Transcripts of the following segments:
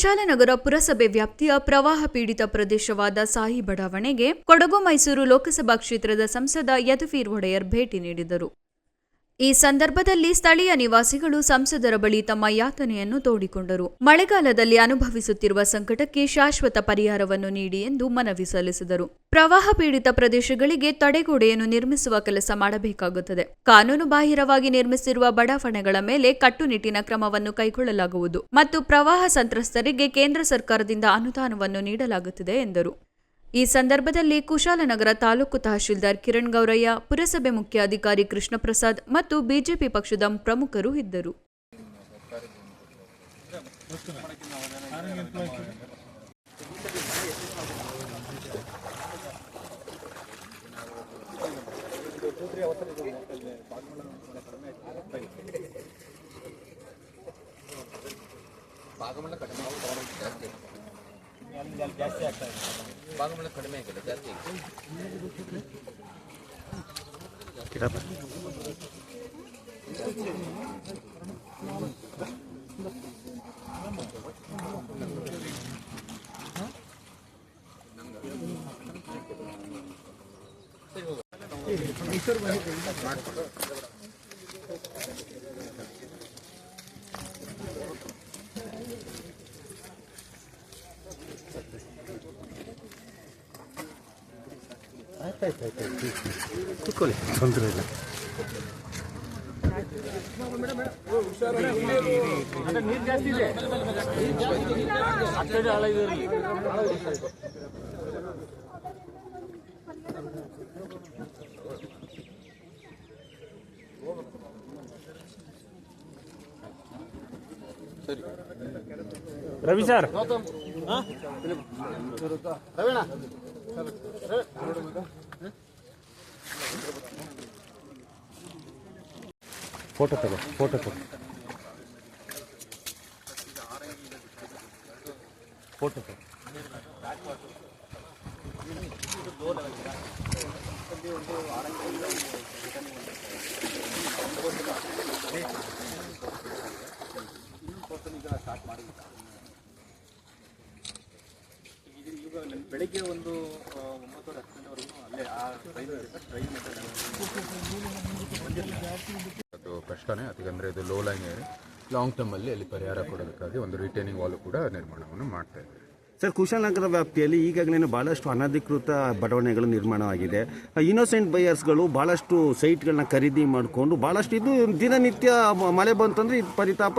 ಕುಶಾಲನಗರ ಪುರಸಭೆ ವ್ಯಾಪ್ತಿಯ ಪ್ರವಾಹ ಪೀಡಿತ ಪ್ರದೇಶವಾದ ಸಾಹಿ ಬಡಾವಣೆಗೆ ಕೊಡಗು ಮೈಸೂರು ಲೋಕಸಭಾ ಕ್ಷೇತ್ರದ ಸಂಸದ ಯದುವೀರ್ ಒಡೆಯರ್ ಭೇಟಿ ನೀಡಿದರು. ಈ ಸಂದರ್ಭದಲ್ಲಿ ಸ್ಥಳೀಯ ನಿವಾಸಿಗಳು ಸಂಸದರ ಬಳಿ ತಮ್ಮ ಯಾತನೆಯನ್ನು ತೋಡಿಕೊಂಡರು. ಮಳೆಗಾಲದಲ್ಲಿ ಅನುಭವಿಸುತ್ತಿರುವ ಸಂಕಟಕ್ಕೆ ಶಾಶ್ವತ ಪರಿಹಾರವನ್ನು ನೀಡಿ ಎಂದು ಮನವಿ ಸಲ್ಲಿಸಿದರು. ಪ್ರವಾಹ ಪೀಡಿತ ಪ್ರದೇಶಗಳಿಗೆ ತಡೆಗೋಡೆಯನ್ನು ನಿರ್ಮಿಸುವ ಕೆಲಸ ಮಾಡಬೇಕಾಗುತ್ತದೆ. ಕಾನೂನು ಬಾಹಿರವಾಗಿ ನಿರ್ಮಿಸಿರುವ ಬಡಾವಣೆಗಳ ಮೇಲೆ ಕಟ್ಟುನಿಟ್ಟಿನ ಕ್ರಮವನ್ನು ಕೈಗೊಳ್ಳಲಾಗುವುದು ಮತ್ತು ಪ್ರವಾಹ ಸಂತ್ರಸ್ತರಿಗೆ ಕೇಂದ್ರ ಸರ್ಕಾರದಿಂದ ಅನುದಾನವನ್ನು ನೀಡಲಾಗುತ್ತಿದೆ ಎಂದರು. ಈ ಸಂದರ್ಭದಲ್ಲಿ ಕುಶಾಲನಗರ ತಾಲೂಕು ತಹಶೀಲ್ದಾರ್ ಕಿರಣ್ ಗೌರಯ್ಯ, ಪುರಸಭೆ ಮುಖ್ಯಾಧಿಕಾರಿ ಕೃಷ್ಣ ಪ್ರಸಾದ್ ಮತ್ತು ಬಿಜೆಪಿ ಪಕ್ಷದ ಪ್ರಮುಖರು ಇದ್ದರು. ಭಾಗಮಂಡಲ ಕಡಿಮೆ ಜಾಸ್ತಿ ಭಾಗಮಂಡಲ ಕಡಿಮೆ ಆಗಿಲ್ಲ ಜಾಸ್ತಿ ಆಗಿದೆ ಕೂತ್ಕೊಳ್ಳಿ ತೊಂದರೆ ಇಲ್ಲ ರವಿ ಸರ್ ಫೋಟೋ ತಗೋ ಫೋಟೋ ತಗೋ ಫೋಟೋ ತಗೋ ಬೆಳಿಗ್ಗೆ ಒಂದು ಅದು ಕಷ್ಟನೇ ಅದಕ್ಕಂದ್ರೆ ಇದು ಲೋ ಲೈನ್ ಲಾಂಗ್ ಟರ್ಮಲ್ಲಿ ಅಲ್ಲಿ ಪರಿಹಾರ ಕೊಡೋದಕ್ಕಾಗಿ ಒಂದು ರಿಟೈನಿಂಗ್ ವಾಲು ಕೂಡ ನಿರ್ಮಾಣವನ್ನು ಮಾಡ್ತಾ ಇದ್ದೀವಿ ಸರ್ ಕುಶಾಲನಗರ ವ್ಯಾಪ್ತಿಯಲ್ಲಿ ಈಗಾಗಲೇ ಭಾಳಷ್ಟು ಅನಧಿಕೃತ ಬಡಾವಣೆಗಳು ನಿರ್ಮಾಣವಾಗಿದೆ. ಇನ್ನೋಸೆಂಟ್ ಬೈಯರ್ಸ್ಗಳು ಭಾಳಷ್ಟು ಸೈಟ್ಗಳನ್ನ ಖರೀದಿ ಮಾಡಿಕೊಂಡು ಭಾಳಷ್ಟು ಇದು ದಿನನಿತ್ಯ ಮಳೆ ಬಂತಂದ್ರೆ ಇದು ಪರಿತಾಪ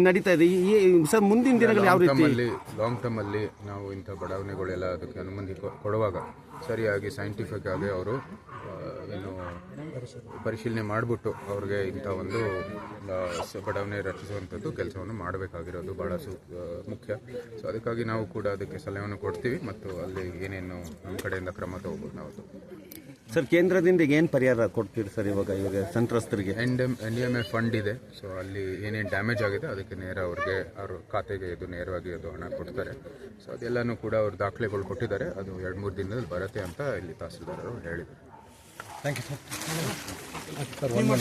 ನಡೀತಾ ಇದೆ. ಈ- ಸರ್ ಮುಂದಿನ ದಿನಗಳು ಯಾವ ರೀತಿ ಲಾಂಗ್ ಲಾಂಗ್ ಟರ್ಮಲ್ಲಿ ನಾವು ಇಂಥ ಬಡಾವಣೆಗಳೆಲ್ಲ ಅದಕ್ಕೆ ಅನುಮತಿ ಕೊಡುವಾಗ ಸರಿಯಾಗಿ ಸೈಂಟಿಫಿಕ್ ಆಗಿ ಅವರು ಏನು ಪರಿಶೀಲನೆ ಮಾಡಿಬಿಟ್ಟು ಅವ್ರಿಗೆ ಇಂಥ ಒಂದು ಬಡಾವಣೆ ರಚಿಸುವಂಥದ್ದು ಕೆಲಸವನ್ನು ಮಾಡಬೇಕಾಗಿರೋದು ಭಾಳ ಸು ಮುಖ್ಯ. ಸೊ ಅದಕ್ಕಾಗಿ ನಾವು ಕೂಡ ಅದಕ್ಕೆ ಸಲಹೆಯನ್ನು ಕೊಡ್ತೀವಿ ಮತ್ತು ಅಲ್ಲಿ ಏನೇನು ನಮ್ಮ ಕಡೆಯಿಂದ ಕ್ರಮ ತಗೋಬೋದು ನಾವು. ಸರ್ ಕೇಂದ್ರದಿಂದ ಏನು ಪರಿಹಾರ ಕೊಡ್ತೀರಿ ಸರ್ ಇವಾಗ ಇವಾಗ ಸಂತ್ರಸ್ತರಿಗೆ? N M N M A fund ಇದೆ. ಸೊ ಅಲ್ಲಿ ಏನೇನು ಡ್ಯಾಮೇಜ್ ಆಗಿದೆ ಅದಕ್ಕೆ ನೇರ ಅವ್ರಿಗೆ ಅವ್ರ ಖಾತೆಗೆ ಇದು ನೇರವಾಗಿ ಅದು ಹಣ ಕೊಡ್ತಾರೆ. ಸೊ ಅದೆಲ್ಲನೂ ಕೂಡ ಅವ್ರ ದಾಖಲೆಗಳು ಕೊಟ್ಟಿದ್ದಾರೆ. ಅದು ಎರಡು ಮೂರು ದಿನದಲ್ಲಿ ಬರುತ್ತೆ ಅಂತ ಇಲ್ಲಿ ತಹಸೀಲ್ದಾರರು Thank you, sir.